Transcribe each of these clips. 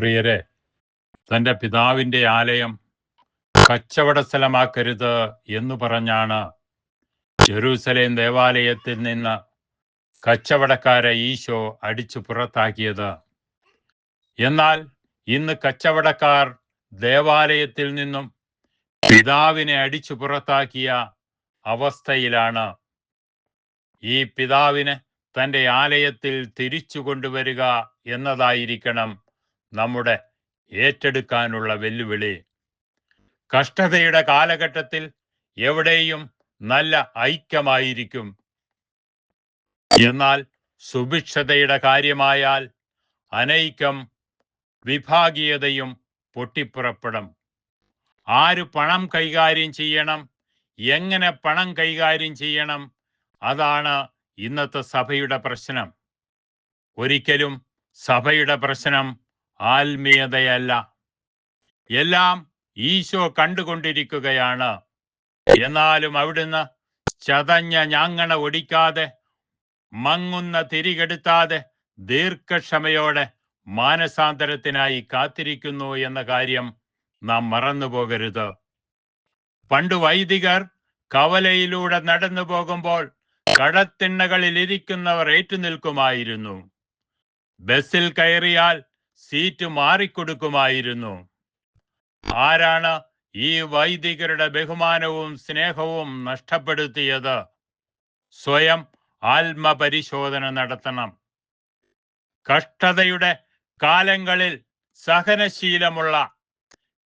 പ്രിയരെ തന്റെ പിതാവിന്റെ ആലയം കച്ചവട സ്ഥലമാക്കരുത് എന്ന് പറഞ്ഞാണ് ജെറൂസലേം ദേവാലയത്തിൽ നിന്ന് കച്ചവടക്കാരെ ഈശോ അടിച്ചു പുറത്താക്കിയത്. എന്നാൽ ഇന്ന് കച്ചവടക്കാർ ദേവാലയത്തിൽ നിന്നും പിതാവിനെ അടിച്ചു പുറത്താക്കിയ അവസ്ഥയിലാണ്. ഈ പിതാവിനെ തന്റെ ആലയത്തിൽ തിരിച്ചു കൊണ്ടുവരിക എന്നതായിരിക്കണം നമ്മുടെ ഏറ്റെടുക്കാനുള്ള വെല്ലുവിളി. കഷ്ടതയുടെ കാലഘട്ടത്തിൽ എവിടെയും നല്ല ഐക്യമായിരിക്കും. എന്നാൽ സുഭിക്ഷതയുടെ കാര്യമായാൽ അനൈക്യം വിഭാഗീയതയും പൊട്ടിപ്പുറപ്പെടും. ആര് പണം കൈകാര്യം ചെയ്യണം എങ്ങനെ പണം കൈകാര്യം ചെയ്യണം അതാണ് ഇന്നത്തെ സഭയുടെ പ്രശ്നം. ഒരിക്കലും സഭയുടെ പ്രശ്നം ആത്മീയതയല്ല. എല്ലാം ഈശോ കണ്ടുകൊണ്ടിരിക്കുകയാണ്. എന്നാലും അവിടുന്ന് ചതഞ്ഞ ഞാങ്ങണ ഒടിക്കാതെ മങ്ങുന്ന തിരികെടുത്താതെ ദീർഘക്ഷമയോടെ മാനസാന്തരത്തിനായി കാത്തിരിക്കുന്നു എന്ന കാര്യം നാം മറന്നു പോകരുത്. പണ്ട് വൈദികർ കവലയിലൂടെ നടന്നു പോകുമ്പോൾ കടത്തിണ്ണകളിൽ ഇരിക്കുന്നവർ ഏറ്റുനിൽക്കുമായിരുന്നു. ബസ്സിൽ കയറിയാൽ സീറ്റ് മാറിക്കൊടുക്കുമായിരുന്നു. ആരാണ് ഈ വൈദികരുടെ ബഹുമാനവും സ്നേഹവും നഷ്ടപ്പെടുത്തിയത്? സ്വയം ആത്മപരിശോധന നടത്തണം. കഷ്ടതയുടെ കാലങ്ങളിൽ സഹനശീലമുള്ള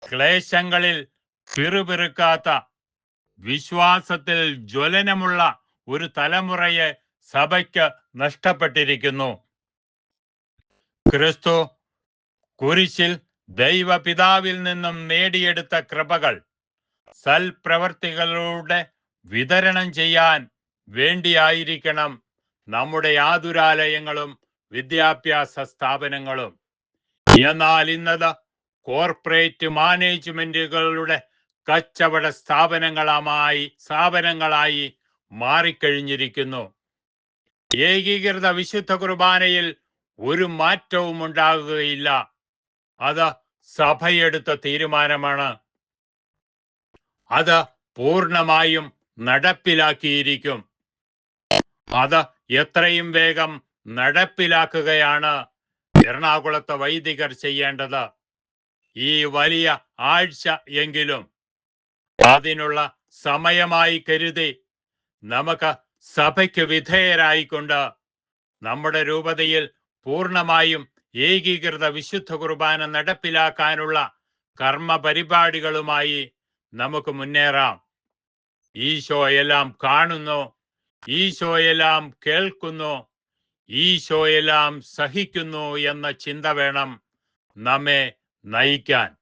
ക്ലേശങ്ങളിൽ പിറുപിറുക്കാത്ത വിശ്വാസത്തിൽ ജ്വലനമുള്ള ഒരു തലമുറയെ സഭയ്ക്ക് നഷ്ടപ്പെട്ടിരിക്കുന്നു. ക്രിസ്തു കുരിശിൽ ദൈവപിതാവിൽ നിന്നും നേടിയെടുത്ത കൃപകൾ. സൽപ്രവർത്തികളുടെ വിതരണം ചെയ്യാൻ വേണ്ടിയായിരിക്കണം നമ്മുടെ ആതുരാലയങ്ങളും വിദ്യാഭ്യാസ സ്ഥാപനങ്ങളും. എന്നാൽ ഇന്നത് കോർപ്പറേറ്റ് മാനേജ്മെന്റുകളുടെ കച്ചവട സ്ഥാപനങ്ങളായി സ്ഥാപനങ്ങളായി മാറിക്കഴിഞ്ഞിരിക്കുന്നു. ഏകീകൃത വിശുദ്ധ കുർബാനയിൽ ഒരു മാറ്റവും ഉണ്ടാകുകയില്ല അത് സഭയെടുത്ത തീരുമാനമാണ്. അത് പൂർണമായും നടപ്പിലാക്കിയിരിക്കും. അത് എത്രയും വേഗം നടപ്പിലാക്കുകയാണ് എറണാകുളത്തെ വൈദികർ ചെയ്യേണ്ടത്. ഈ വലിയ ആഴ്ച എങ്കിലും അതിനുള്ള സമയമായി കരുതി നമുക്ക് സഭയ്ക്ക് വിധേയരായിക്കൊണ്ട് നമ്മുടെ രൂപതയിൽ പൂർണമായും ഏകീകൃത വിശുദ്ധ കുർബാന നടപ്പിലാക്കാനുള്ള കർമ്മ പരിപാടികളുമായി നമുക്ക് മുന്നേറാം. ഈശോയെല്ലാം കാണുന്നു ഈശോയെല്ലാം കേൾക്കുന്നു ഈശോയെല്ലാം സഹിക്കുന്നു എന്ന ചിന്ത വേണം നമ്മെ നയിക്കാൻ.